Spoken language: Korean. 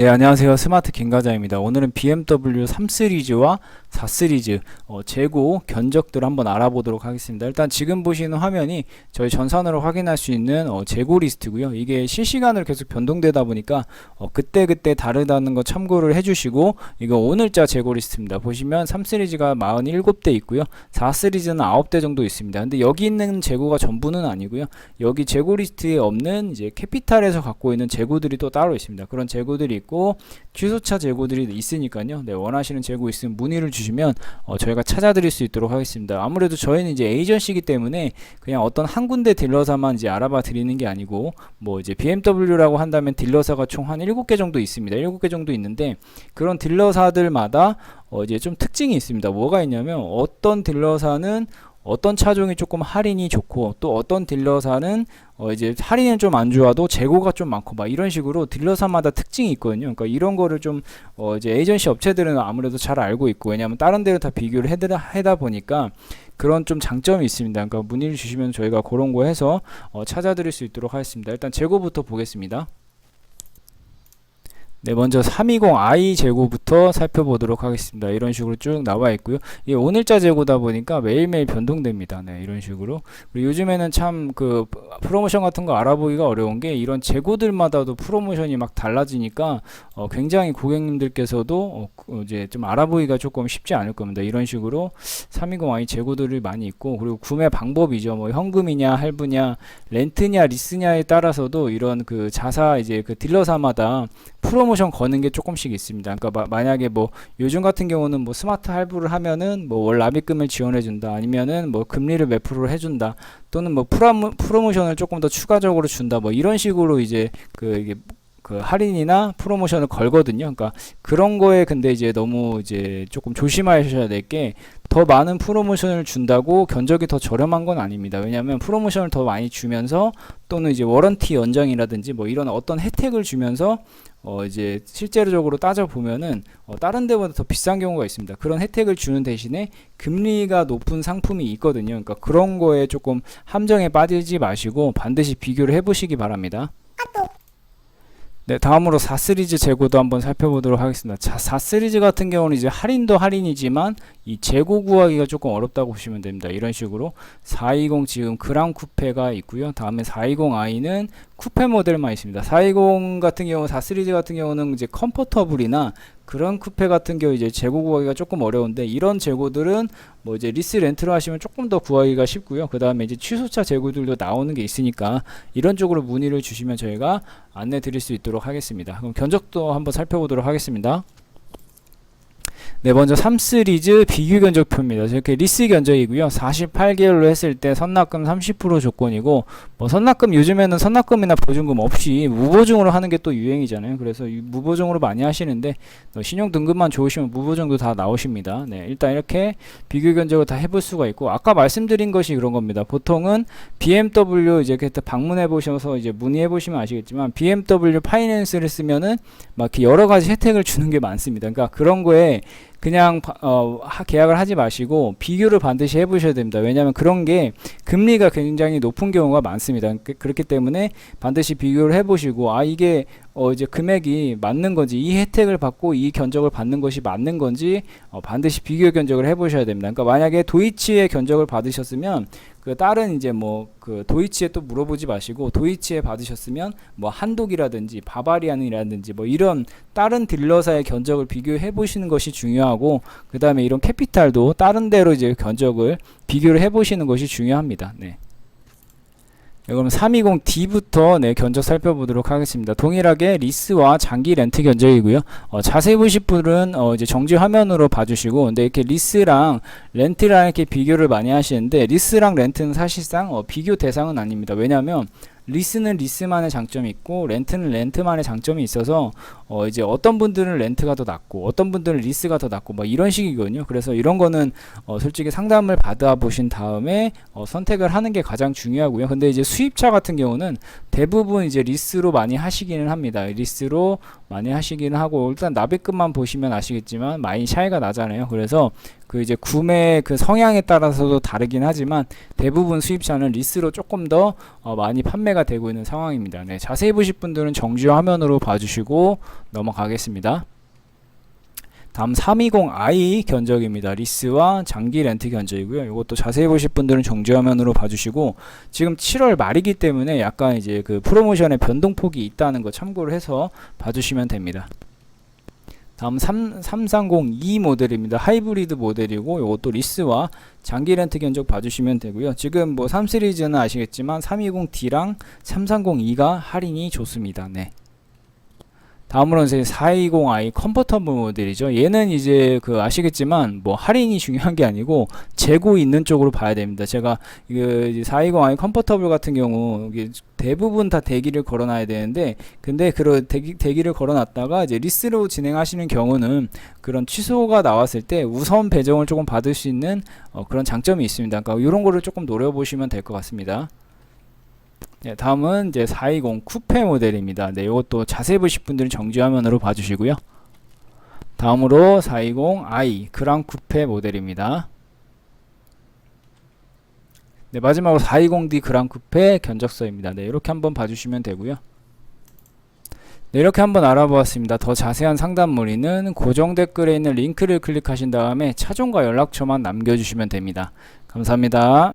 네, 안녕하세요. 스마트 김과장입니다. 오늘은 BMW 3 시리즈와 4 시리즈 어, 재고 견적들 한번 알아보도록 하겠습니다. 일단 지금 보시는 화면이 저희 전산으로 확인할 수 있는 어, 재고 리스트고요. 이게 실시간으로 계속 변동되다 보니까 어, 그때그때 다르다는 거 참고를 해주시고 이거 오늘자 재고 리스트입니다. 보시면 3 시리즈가 47대 있고요. 4 시리즈는 9대 정도 있습니다. 근데 여기 있는 재고가 전부는 아니고요. 여기 재고 리스트에 없는 이제 캐피탈에서 갖고 있는 재고들이 또 따로 있습니다. 그런 재고들이 있고 취소차 재고들이 있으니까요. 네, 원하시는 재고 있으면 문의를 주시면 어, 저희가 찾아드릴 수 있도록 하겠습니다. 아무래도 저희는 이제 에이전시기 때문에 그냥 어떤 한 군데 딜러사만 이제 알아봐 드리는 게 아니고 뭐 이제 BMW라고 한다면 딜러사가 총 한 7개 정도 있습니다. 7개 정도 있는데 그런 딜러사들마다 어 이제 좀 특징이 있습니다. 뭐가 있냐면 어떤 딜러사는 어떤 차종이 조금 할인이 좋고 또 어떤 딜러사는 어 이제 할인은 좀 안 좋아도 재고가 좀 많고 막 이런 식으로 딜러사마다 특징이 있거든요. 그러니까 이런 거를 좀 어 이제 에이전시 업체들은 아무래도 잘 알고 있고 왜냐하면 다른 데는 다 비교를 해다, 해다 보니까 그런 좀 장점이 있습니다. 그러니까 문의를 주시면 저희가 그런 거 해서 어 찾아드릴 수 있도록 하겠습니다. 일단 재고부터 보겠습니다. 네, 먼저 320i 재고부터 살펴보도록 하겠습니다. 이런 식으로 쭉 나와 있고요. 이게 오늘자 재고다 보니까 매일매일 변동됩니다. 네, 이런 식으로. 그리고 요즘에는 참 그 프로모션 같은 거 알아보기가 어려운 게 이런 재고들마다도 프로모션이 막 달라지니까 어, 굉장히 고객님들께서도 어, 그 이제 좀 알아보기가 조금 쉽지 않을 겁니다. 이런 식으로 320i 재고들이 많이 있고 그리고 구매 방법이죠. 뭐 현금이냐 할부냐 렌트냐 리스냐에 따라서도 이런 그 자사 이제 그 딜러사마다 프로모 션 거는 게 조금씩 있습니다. 그러니까 마, 만약에 뭐 요즘 같은 경우는 뭐 스마트 할부를 하면은 뭐월 납입금을 지원해 준다. 아니면은 뭐 금리를 몇 프로 해준다. 또는 뭐 프라모, 프로모션을 조금 더 추가적으로 준다. 뭐 이런 식으로 이제 그 이게 그 할인이나 프로모션을 걸거든요. 그러니까 그런 거에 근데 이제 너무 이제 조금 조심하셔야 될 게 더 많은 프로모션을 준다고 견적이 더 저렴한 건 아닙니다. 왜냐하면 프로모션을 더 많이 주면서 또는 이제 워런티 연장이라든지 뭐 이런 어떤 혜택을 주면서 어 이제 실제로적으로 따져 보면은 어 다른 데보다 더 비싼 경우가 있습니다. 그런 혜택을 주는 대신에 금리가 높은 상품이 있거든요. 그러니까 그런 거에 조금 함정에 빠지지 마시고 반드시 비교를 해보시기 바랍니다. 네, 다음으로 4 시리즈 재고도 한번 살펴보도록 하겠습니다. 자, 4 시리즈 같은 경우는 이제 할인도 할인이지만 이 재고 구하기가 조금 어렵다고 보시면 됩니다. 이런 식으로 420 지금 그랑 쿠페가 있고요. 다음에 420i는 쿠페 모델만 있습니다. 420 같은 경우 4 시리즈 같은 경우는 이제 컴포터블이나 그런 쿠페 같은 경우 이제 재고 구하기가 조금 어려운데 이런 재고들은 뭐 이제 리스 렌트로 하시면 조금 더 구하기가 쉽고요. 그 다음에 이제 취소차 재고들도 나오는 게 있으니까 이런 쪽으로 문의를 주시면 저희가 안내 드릴 수 있도록 하겠습니다. 그럼 견적도 한번 살펴보도록 하겠습니다. 네, 먼저 3 시리즈 비교 견적표입니다. 이렇게 리스 견적이고요. 48개월로 했을 때 선납금 30% 조건이고 뭐 선납금 요즘에는 선납금이나 보증금 없이 무보증으로 하는 게 또 유행이잖아요. 그래서 이 무보증으로 많이 하시는데 어, 신용 등급만 좋으시면 무보증도 다 나오십니다. 네, 일단 이렇게 비교 견적을 다 해볼 수가 있고 아까 말씀드린 것이 그런 겁니다. 보통은 BMW 이제 이렇게 방문해 보셔서 이제 문의해 보시면 아시겠지만 BMW 파이낸스를 쓰면은 막 이렇게 여러 가지 혜택을 주는 게 많습니다. 그러니까 그런 거에 그냥 바- 어, 하- 계약을 하지 마시고 비교를 반드시 해보셔야 됩니다. 왜냐하면 그런 게 금리가 굉장히 높은 경우가 많습니다. 그- 그렇기 때문에 반드시 비교를 해보시고 아 이게 어 이제 금액이 맞는 건지 이 혜택을 받고 이 견적을 받는 것이 맞는 건지 어, 반드시 비교 견적을 해보셔야 됩니다. 그러니까 만약에 도이치의 견적을 받으셨으면 그 다른 이제 뭐 그 도이치에 또 물어보지 마시고 도이치에 받으셨으면 뭐 한독이라든지 바바리안이라든지 뭐 이런 다른 딜러사의 견적을 비교해 보시는 것이 중요하고 그 다음에 이런 캐피탈도 다른 데로 이제 견적을 비교를 해 보시는 것이 중요합니다. 네. 네, 그럼 320D부터 네, 견적 살펴보도록 하겠습니다. 동일하게 리스와 장기 렌트 견적이고요. 어, 자세히 보실 분은 어, 이제 정지 화면으로 봐주시고, 근데 이렇게 리스랑 렌트랑 이렇게 비교를 많이 하시는데 리스랑 렌트는 사실상 어, 비교 대상은 아닙니다. 왜냐하면 리스는 리스만의 장점이 있고 렌트는 렌트만의 장점이 있어서 어 이제 어떤 분들은 렌트가 더 낫고 어떤 분들은 리스가 더 낫고 뭐 이런 식이거든요. 그래서 이런 거는 어 솔직히 상담을 받아 보신 다음에 어 선택을 하는 게 가장 중요하고요. 근데 이제 수입차 같은 경우는 대부분 이제 리스로 많이 하시기는 합니다. 리스로 많이 하시기는 하고 일단 납입금만 보시면 아시겠지만 많이 차이가 나잖아요. 그래서 그 이제 구매 그 성향에 따라서도 다르긴 하지만 대부분 수입차는 리스로 조금 더 어, 많이 판매가 되고 있는 상황입니다. 네, 자세히 보실 분들은 정주 화면으로 봐주시고 넘어가겠습니다. 다음 320i 견적입니다. 리스와 장기 렌트 견적이고요. 이것도 자세히 보실 분들은 정지 화면으로 봐주시고 지금 7월 말이기 때문에 약간 이제 그 프로모션의 변동폭이 있다는 거 참고를 해서 봐주시면 됩니다. 다음 3, 330E 모델입니다. 하이브리드 모델이고 이것도 리스와 장기 렌트 견적 봐주시면 되고요. 지금 뭐 3 시리즈는 아시겠지만 320D랑 330E가 할인이 좋습니다. 네. 다음으로는 이제 420i 컨버터블 모델이죠. 얘는 이제 그 아시겠지만 뭐 할인이 중요한 게 아니고 재고 있는 쪽으로 봐야 됩니다. 제가 그 420i 컨버터블 같은 경우 대부분 다 대기를 걸어놔야 되는데 근데 그런 대기, 대기를 걸어놨다가 이제 리스로 진행하시는 경우는 그런 취소가 나왔을 때 우선 배정을 조금 받을 수 있는 어, 그런 장점이 있습니다. 그러니까 이런 거를 조금 노려보시면 될 것 같습니다. 네, 다음은 이제 420 쿠페 모델입니다. 네, 이것도 자세히 보실 분들은 정지 화면으로 봐주시고요. 다음으로 420i 그랑 쿠페 모델입니다. 네, 마지막으로 420D 그랑 쿠페 견적서입니다. 네, 이렇게 한번 봐주시면 되고요. 네, 이렇게 한번 알아보았습니다. 더 자세한 상담 문의는 고정 댓글에 있는 링크를 클릭하신 다음에 차종과 연락처만 남겨주시면 됩니다. 감사합니다.